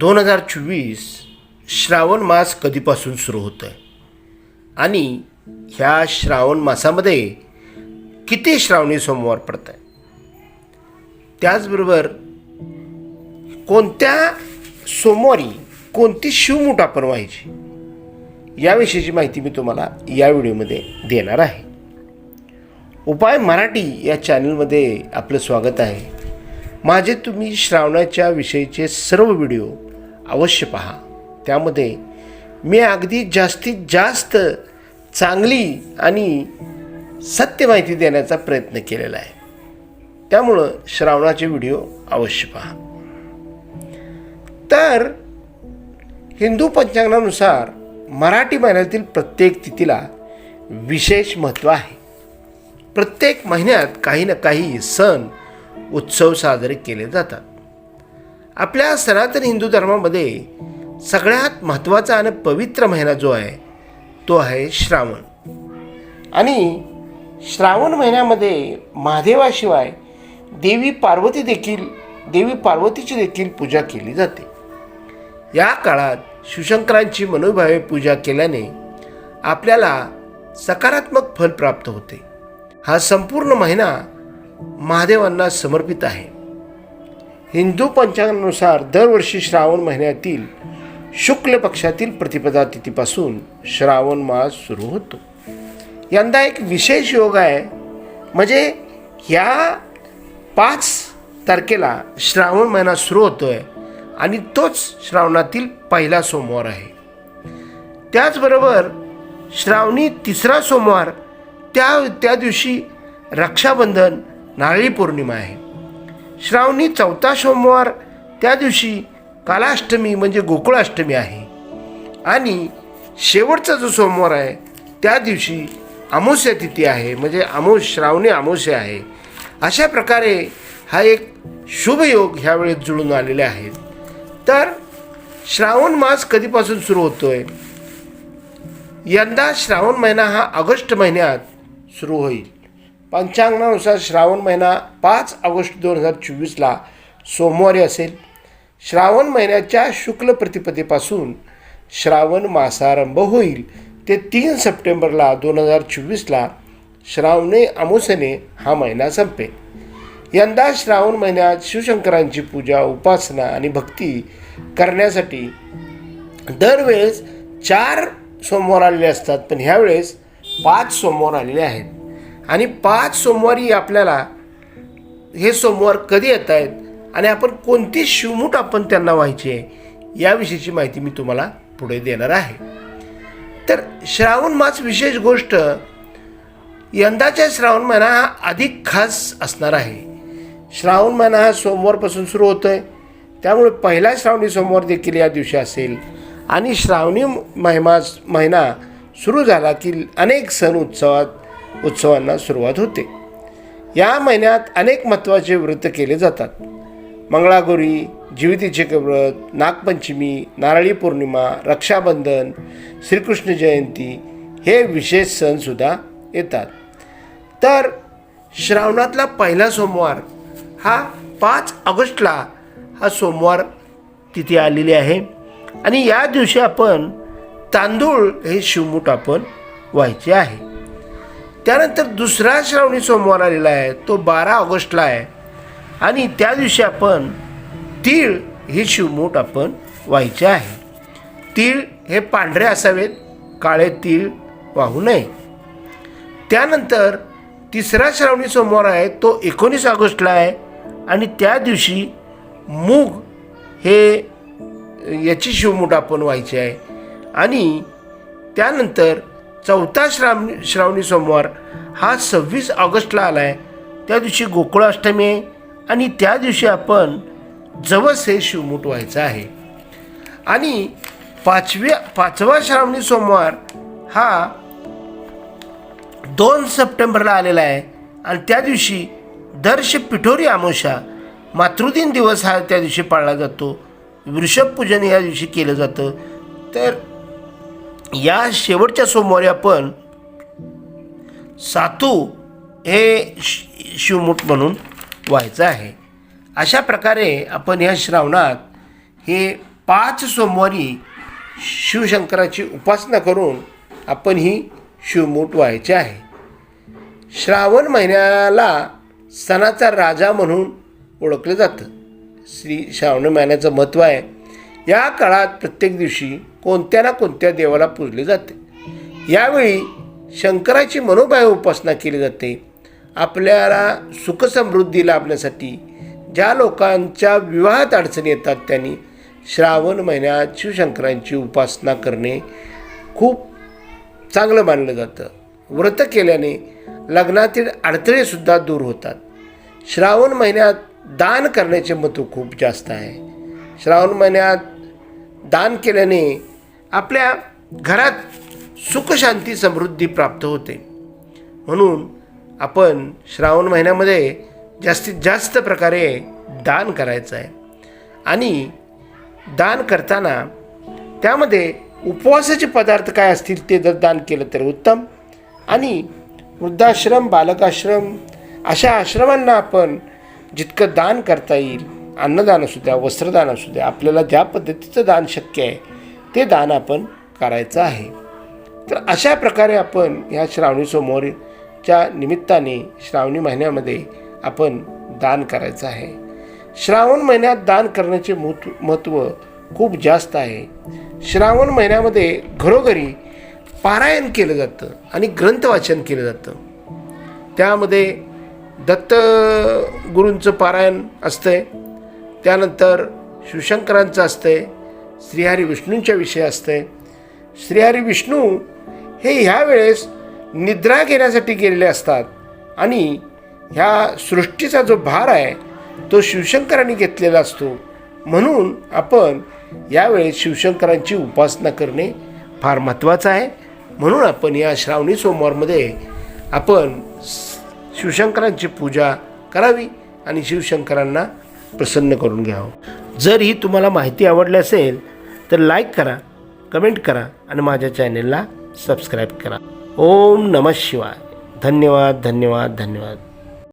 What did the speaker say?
दोन हजार चोवीस श्रावण मास कधीपासून सुरू होतं आहे आणि ह्या श्रावण मासामध्ये किती श्रावणी सोमवार पडत आहे त्याचबरोबर कोणत्या सोमवारी कोणती शिवमूठ आपण व्हायची याविषयीची माहिती मी तुम्हाला या व्हिडिओमध्ये देणार आहे. उपाय मराठी या चॅनलमध्ये आपलं स्वागत आहे. माझे तुम्ही श्रावणाच्या विषयीचे सर्व व्हिडिओ अवश्य पहा. त्यामध्ये मी अगदी जास्तीत जास्त चांगली आणि सत्य माहिती देण्याचा प्रयत्न केलेला आहे. त्यामुळं श्रावणाचे व्हिडिओ अवश्य पहा. तर हिंदू पंचांगानुसार मराठी महिन्यातील प्रत्येक तिथीला विशेष महत्त्व आहे. प्रत्येक महिन्यात काही ना काही सण उत्सव साजरे केले जातात. आपल्या सनातन हिंदू धर्मामध्ये सगळ्यात महत्त्वाचा आणि पवित्र महिना जो आहे तो आहे श्रावण. आणि श्रावण महिन्यामध्ये महादेवाशिवाय देवी पार्वती देखील देवी पार्वतीची देखील पूजा केली जाते. या काळात शिवशंकरांची मनोभावे पूजा केल्याने आपल्याला सकारात्मक फल प्राप्त होते. हा संपूर्ण महिना महादेवांना समर्पित आहे. हिंदू पंचांगानुसार दरवर्षी श्रावण महिन्यातील शुक्ल पक्षातील प्रतिपदा तिथीपासून श्रावण मास सुरू होतो. यंदा एक विशेष योग आहे. म्हणजे ह्या पाच तारखेला श्रावण महिना सुरू होतोय आणि तोच श्रावणातील पहिला सोमवार आहे. त्याचबरोबर श्रावणी तिसरा सोमवार त्या त्या दिवशी रक्षाबंधन नारळी पौर्णिमा आहे. श्रावणी चौथा सोमवार त्या दिवशी कालाष्टमी म्हणजे गोकुळाष्टमी आहे. आणि शेवटचा जो सोमवार आहे त्या दिवशी अमावस्या तिथी आहे म्हणजे अमोस श्रावणी अमावस्या आहे. अशा प्रकारे हा एक शुभयोग ह्यावेळेस जुळून आलेले आहेत. तर श्रावण मास कधीपासून सुरू होतो आहे यंदा श्रावण महिना हा ऑगस्ट महिन्यात सुरू होईल. पंचांगणानुसार श्रावण महिना पाच ऑगस्ट दोन हजार चोवीसला सोमवारी असेल. श्रावण महिन्याच्या शुक्ल प्रतिपदेपासून श्रावण मासारंभ होईल. ते तीन सप्टेंबरला दोन हजार चोवीसला श्रावणे अमावस्येने हा महिना संपेल. यंदा श्रावण महिन्यात शिवशंकरांची पूजा उपासना आणि भक्ती करण्यासाठी दरवेळेस चार सोमवार आलेले असतात. पण ह्यावेळेस पाच सोमवार आलेले आहेत. आणि पाच सोमवारी आपल्याला हे सोमवार कधी येत आहेत आणि आपण कोणती शिवमूठ आपण त्यांना व्हायची आहे याविषयीची माहिती मी तुम्हाला पुढे देणार आहे. तर श्रावण मास विशेष गोष्ट यंदाच्या श्रावण महिना हा अधिक खास असणार आहे. श्रावण महिना हा सोमवारपासून सुरू होतो आहे त्यामुळे पहिला श्रावणी सोमवार देखील या दिवशी असेल. आणि श्रावणी महिमा महिना सुरू झाला की अनेक सण उत्सवात उत्सवांना सुरुवात होते. या महिन्यात अनेक महत्त्वाचे व्रत केले जातात. मंगळागौरी जीवितीचे व्रत नागपंचमी नारळी पौर्णिमा रक्षाबंधन श्रीकृष्ण जयंती हे विशेष सणसुद्धा येतात. तर श्रावणातला पहिला सोमवार हा पाच ऑगस्टला हा सोमवार तिथे आलेली आहे. आणि या दिवशी आपण तांदूळ हे शिवमूठ आपण व्हायचे आहे. त्यानंतर दुसरा श्रावणी सोमवार आलेला आहे तो बारा ऑगस्टला आहे. आणि त्या दिवशी आपण तीळ हे शिवमूठ आपण व्हायचे आहे. तीळ हे पांढरे असावेत काळे तीळ वाहू नये. त्यानंतर तिसरा श्रावणी सोमवार आहे तो एकोणीस ऑगस्टला आहे. आणि त्या दिवशी मूग हे याची शिवमूठ आपण व्हायची आहे. आणि त्यानंतर चौथा श्रावणी श्रावणी सोमवार हा सव्वीस ऑगस्टला आला आहे त्या दिवशी गोकुळाष्टमी आहे आणि त्या दिवशी आपण जवस हे शिवमूठ व्हायचं आहे. आणि पाचव्या पाचवा श्रावणी सोमवार हा दोन सप्टेंबरला आलेला आहे आणि त्या दिवशी दर्श पिठोरी आमोशा मातृदिन दिवस हा त्या दिवशी पाळला जातो. वृषभ पूजन या दिवशी केलं जातं. तर या शेवटच्या सोमवारी आपण सातू हे शि- शिवमूठ म्हणून व्हायचं आहे. अशा प्रकारे आपण या श्रावणात हे पाच सोमवारी शिवशंकराची उपासना करून आपण ही शिवमूठ व्हायची आहे. श्रावण महिन्याला सणाचा राजा म्हणून ओळखलं जातं. श्री श्रावण महिन्याचं महत्त्व आहे. या काळात प्रत्येक दिवशी कोणत्या ना कोणत्या देवाला पूजले जाते. यावेळी शंकराची मनोभाय उपासना केली जाते. आपल्याला सुखसमृद्धी लाभण्यासाठी ज्या लोकांच्या विवाहात अडचणी येतात त्यांनी श्रावण महिन्यात शिवशंकरांची उपासना करणे खूप चांगलं मानलं जातं. व्रत केल्याने लग्नातील अडथळेसुद्धा दूर होतात. श्रावण महिन्यात दान करण्याचे महत्त्व खूप जास्त आहे. श्रावण महिन्यात दान केल्याने आपल्या घरात सुखशांती समृद्धी प्राप्त होते. म्हणून आपण श्रावण महिन्यामध्ये जास्तीत जास्त प्रकारे दान करायचं आहे. आणि दान करताना त्यामध्ये उपवासाचे पदार्थ काय असतील ते जर दान केलं तर उत्तम. आणि वृद्धाश्रम बालकाश्रम अशा आश्रमांना आपण जितकं दान करता येईल अन्नदान असू द्या वस्त्रदान असू द्या आपल्याला ज्या पद्धतीचं दान शक्य आहे ते दान आपण करायचं आहे. तर अशा प्रकारे आपण ह्या श्रावणी सोमवारीच्या निमित्ताने श्रावणी महिन्यामध्ये आपण दान करायचं आहे. श्रावण महिन्यात दान करण्याचे महत्त्व महत्त्व खूप जास्त आहे. श्रावण महिन्यामध्ये घरोघरी पारायण केलं जातं आणि ग्रंथवाचन केलं जातं. त्यामध्ये दत्त गुरूंचं पारायण असतंय. त्यानंतर शिवशंकरांचं असते श्रीहरी विष्णूंच्या विषयी असते श्रीहरी विष्णू हे ह्या वेळेस निद्रा घेण्यासाठी गेलेले असतात आणि ह्या सृष्टीचा जो भार आहे तो शिवशंकरांनी घेतलेला असतो. म्हणून आपण यावेळेस शिवशंकरांची उपासना करणे फार महत्त्वाचं आहे. म्हणून आपण या श्रावणी सोमवारमध्ये आपण शिवशंकरांची पूजा करावी आणि शिवशंकरांना प्रसन्न करून घ्यावं. जर ही तुम्हाला माहिती आवडली असेल तर लाईक करा कमेंट करा आणि माझ्या चॅनेलला सबस्क्राईब करा. ओम नमः शिवाय. धन्यवाद धन्यवाद धन्यवाद.